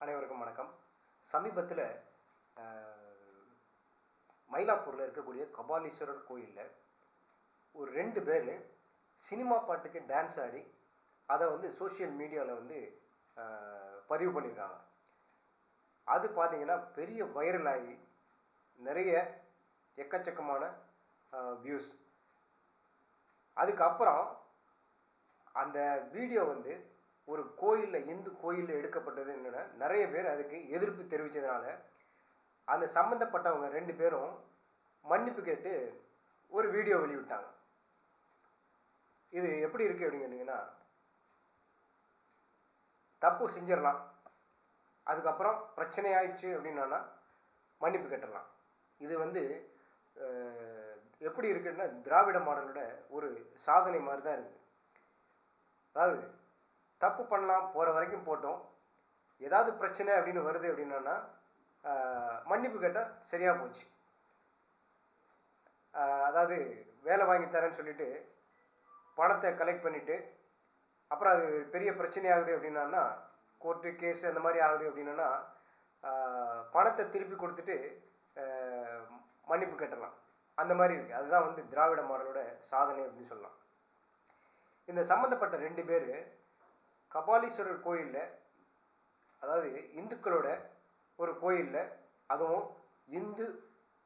அனைவருக்கும் வணக்கம். சமீபத்தில் மயிலாப்பூரில் இருக்கக்கூடிய கபாலீஸ்வரர் கோயிலில் ஒரு ரெண்டு பேர் சினிமா பாட்டுக்கு டான்ஸ் ஆடி அதை வந்து சோஷியல் மீடியாவில் வந்து பதிவு பண்ணியிருக்காங்க அது பார்த்தீங்கன்னா பெரிய வைரல் ஆகி நிறைய எக்கச்சக்கமான வியூஸ் அதுக்கப்புறம் அந்த வீடியோ வந்து ஒரு கோயிலில் இந்து கோயிலில் எடுக்கப்பட்டது என்னென்னா நிறைய பேர் அதுக்கு எதிர்ப்பு தெரிவித்ததுனால அந்த சம்மந்தப்பட்டவங்க ரெண்டு பேரும் மன்னிப்பு கேட்டு ஒரு வீடியோ வெளியிட்டாங்க. இது எப்படி இருக்கு அப்படின்னு கேட்டிங்கன்னா தப்பு செஞ்சிடலாம். அதுக்கப்புறம் பிரச்சனை ஆயிடுச்சு அப்படின்னா மன்னிப்பு கேட்டுடலாம். இது வந்து எப்படி இருக்குன்னா திராவிட மாடலோட ஒரு சாதனை மாதிரி தான் இருக்குது அதாவது தப்பு பண்ணலாம் போகிற வரைக்கும் போட்டோம். ஏதாவது பிரச்சனை அப்படின்னு வருது அப்படின்னா மன்னிப்பு கேட்டால் சரியாக போச்சு. அதாவது வேலை வாங்கி தரேன்னு சொல்லிட்டு பணத்தை கலெக்ட் பண்ணிவிட்டு அப்புறம் அது பெரிய பிரச்சனை ஆகுது அப்படின்னா கோர்ட்டு கேஸ் அந்த மாதிரி ஆகுது அப்படின்னா பணத்தை திருப்பி கொடுத்துட்டு மன்னிப்பு கேட்டலாம். அந்த மாதிரி இருக்குது அதுதான் வந்து திராவிட மாடலோட சாதனை அப்படின்னு சொல்லலாம். இந்த சம்மந்தப்பட்ட ரெண்டு பேர் கபாலீஸ்வரர் கோயிலில் அதாவது இந்துக்களோட ஒரு கோயிலில் அதுவும் இந்து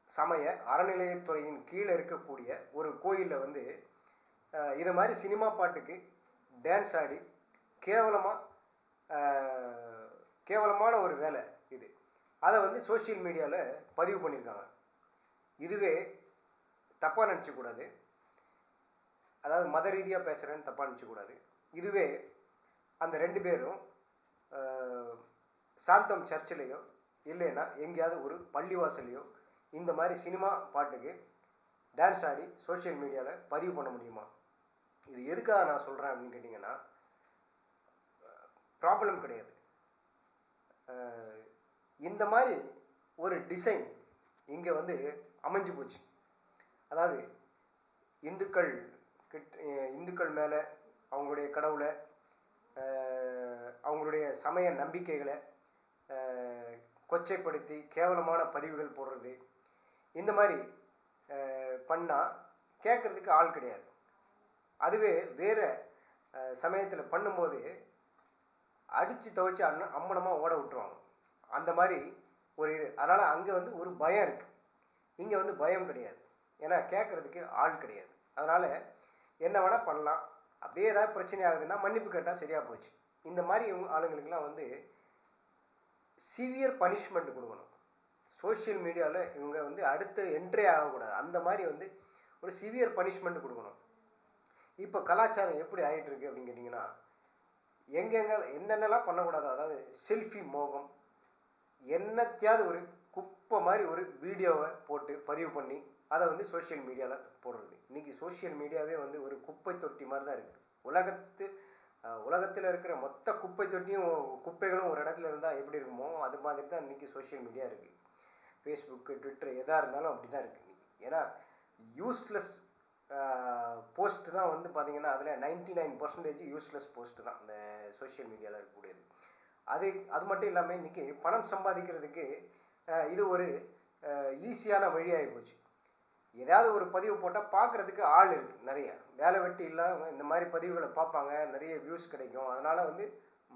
சமய அறநிலையத்துறையின் கீழே இருக்கக்கூடிய ஒரு கோயிலில் வந்து இது மாதிரி சினிமா பாட்டுக்கு டான்ஸ் ஆடி கேவலமாக கேவலமான ஒரு வேலை இது. அதை வந்து சோஷியல் மீடியாவில் பதிவு பண்ணியிருக்காங்க இதுவே தப்பாக நினச்சக்கூடாது அதாவது மத ரீதியாக பேசுகிறேன்னு தப்பாக நினச்சக்கூடாது இதுவே அந்த ரெண்டு பேரும் சாந்தம் சர்ச்சிலேயோ இல்லைன்னா எங்கேயாவது ஒரு பள்ளிவாசலையோ இந்த மாதிரி சினிமா பாட்டுக்கு டான்ஸ் ஆடி சோஷியல் மீடியாவில் பதிவு பண்ண முடியுமா? இது எதுக்காக நான் சொல்கிறேன் அப்படின்னு கேட்டிங்கன்னா ப்ராப்ளம் கிடையாது. இந்த மாதிரி ஒரு டிசைன் இங்கே வந்து அமைஞ்சு போச்சு. அதாவது இந்துக்கள் கிட்ட இந்துக்கள் மேலே அவங்களுடைய கடவுளை அவங்களுடைய சமய நம்பிக்கைகளை கொச்சைப்படுத்தி கேவலமான பதிவுகள் போடுறது இந்த மாதிரி பண்ணால் கேட்குறதுக்கு ஆள் கிடையாது. அதுவே வேறு சமயத்தில் பண்ணும்போது அடித்து துவைச்சி அண்ண அம்மனமாக ஓட விட்டுருவாங்க. அந்த மாதிரி ஒரு இது. அதனால் அங்கே வந்து ஒரு பயம் இருக்குது இங்கே வந்து பயம் கிடையாது. ஏன்னா கேட்குறதுக்கு ஆள் கிடையாது. அதனால் என்ன வேணால் பண்ணலாம். அப்படியே ஏதாவது பிரச்சனை ஆகுதுன்னா மன்னிப்பு கேட்டால் சரியாக போச்சு. இந்த மாதிரி இவங்க ஆளுங்களுக்கெல்லாம் வந்து சிவியர் பனிஷ்மெண்ட் கொடுக்கணும். சோஷியல் மீடியாவில் இவங்க வந்து அடுத்து என்ட்ரே ஆகக்கூடாது. அந்த மாதிரி வந்து ஒரு சிவியர் பனிஷ்மெண்ட் கொடுக்கணும். இப்போ கலாச்சாரம் எப்படி ஆகிட்டு இருக்கு அப்படின்னு கேட்டிங்கன்னா எங்கெங்க என்னென்னலாம் பண்ணக்கூடாது அதாவது செல்ஃபி மோகம் என்னத்தையாவது ஒரு குப்பை மாதிரி ஒரு வீடியோவை போட்டு பதிவு பண்ணி அதை வந்து சோஷியல் மீடியாவில் போடுறது. இன்னைக்கு சோஷியல் மீடியாவே வந்து ஒரு குப்பை தொட்டி மாதிரி தான் இருக்குது உலகத்து உலகத்தில் இருக்கிற மொத்த குப்பை தொட்டியும் குப்பைகளும் ஒரு இடத்துல இருந்தால் எப்படி இருக்குமோ அது மாதிரி தான் இன்னைக்கு சோஷியல் மீடியா இருக்குது ஃபேஸ்புக்கு ட்விட்டர் எதாக இருந்தாலும் அப்படி தான் இருக்குது இன்னைக்கு. ஏன்னா யூஸ்லெஸ் போஸ்ட் தான் வந்து பார்த்தீங்கன்னா அதில் ninety nine percentage useless post தான் இந்த சோஷியல் மீடியாவில் இருக்கக்கூடியது. அது அது மட்டும் இல்லாமல் இன்னைக்கு பணம் சம்பாதிக்கிறதுக்கு இது ஒரு ஈஸியான வழியாகி போச்சு. ஏதாவது ஒரு பதிவு போட்டால் பார்க்குறதுக்கு ஆள் இருக்குது நிறைய. வேலை வெட்டி இல்லாதவங்க இந்த மாதிரி பதிவுகளை பார்ப்பாங்க நிறைய வியூஸ் கிடைக்கும். அதனால் வந்து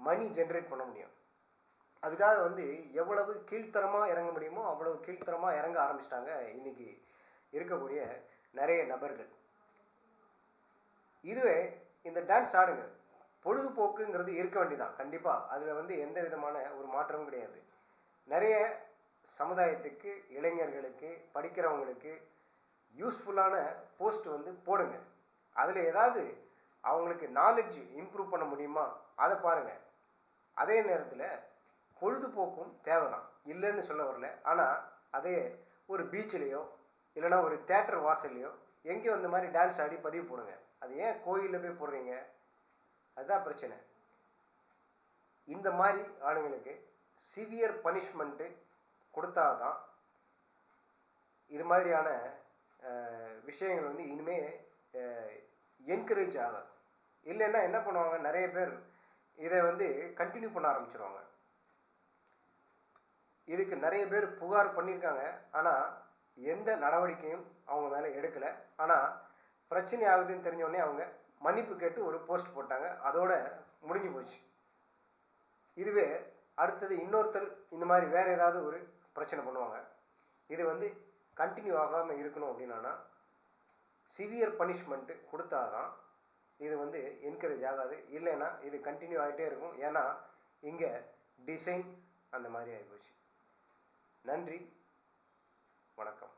மணி ஜென்ரேட் பண்ண முடியும். அதுக்காக வந்து எவ்வளவு கீழ்த்தரமாக இறங்க முடியுமோ அவ்வளவு கீழ்த்தரமாக இறங்க ஆரம்பிச்சிட்டாங்க இன்னைக்கு இருக்கக்கூடிய நிறைய நபர்கள். இதுவே இந்த டான்ஸ் ஆடுங்க. பொழுதுபோக்குங்கிறது இருக்க வேண்டிதான் கண்டிப்பாக அதில் வந்து எந்த விதமான ஒரு மாற்றமும் கிடையாது. நிறைய சமுதாயத்துக்கு இளைஞர்களுக்கு படிக்கிறவங்களுக்கு யூஸ்ஃபுல்லான போஸ்ட் வந்து போடுங்க. அதில் ஏதாவது அவங்களுக்கு நாலெட்ஜ் இம்ப்ரூவ் பண்ண முடியுமா? அதை பாருங்கள் அதே நேரத்தில் பொழுதுபோக்கும் தேவை தான் இல்லைன்னு சொல்ல வரல. ஆனால் அதே ஒரு பீச்சிலேயோ இல்லைன்னா ஒரு தேட்டர் வாசல்லையோ எங்கேயோ இந்த மாதிரி டான்ஸ் ஆடி பதிவு போடுங்க. அது ஏன் கோயிலில் போய் போடுறீங்க? அதுதான் பிரச்சனை. இந்த மாதிரி ஆளுங்களுக்கு சிவியர் பனிஷ்மெண்ட்டு கொடுத்தாதான் இது மாதிரியான விஷயங்கள் வந்து இனிமே என்கரேஜ் ஆகாது. இல்லைன்னா என்ன பண்ணுவாங்க? நிறைய பேர் இதை வந்து கண்டினியூ பண்ண ஆரம்பிச்சிருவாங்க. இதுக்கு நிறைய பேர் புகார் பண்ணியிருக்காங்க. ஆனால் எந்த நடவடிக்கையும் அவங்க மேலே எடுக்கலை. ஆனால் பிரச்சனை ஆகுதுன்னு தெரிஞ்சோடனே அவங்க மன்னிப்பு கேட்டு ஒரு போஸ்ட் போட்டாங்க. அதோட முடிஞ்சு போச்சு. இதுவே அடுத்தது இன்னொருத்தர் இந்த மாதிரி வேற ஏதாவது ஒரு பிரச்சனை பண்ணுவாங்க. இது வந்து கண்டினியூ ஆகாமல் இருக்கணும் அப்படின்னா சிவியர் பனிஷ்மெண்ட்டு கொடுத்தாதான் இது வந்து என்கரேஜ் ஆகாது. இல்லைன்னா இது கண்டினியூ ஆகிட்டே இருக்கும். ஏன்னா இங்கே டிசைன் அந்த மாதிரி ஆகிப்போச்சு நன்றி. வணக்கம்.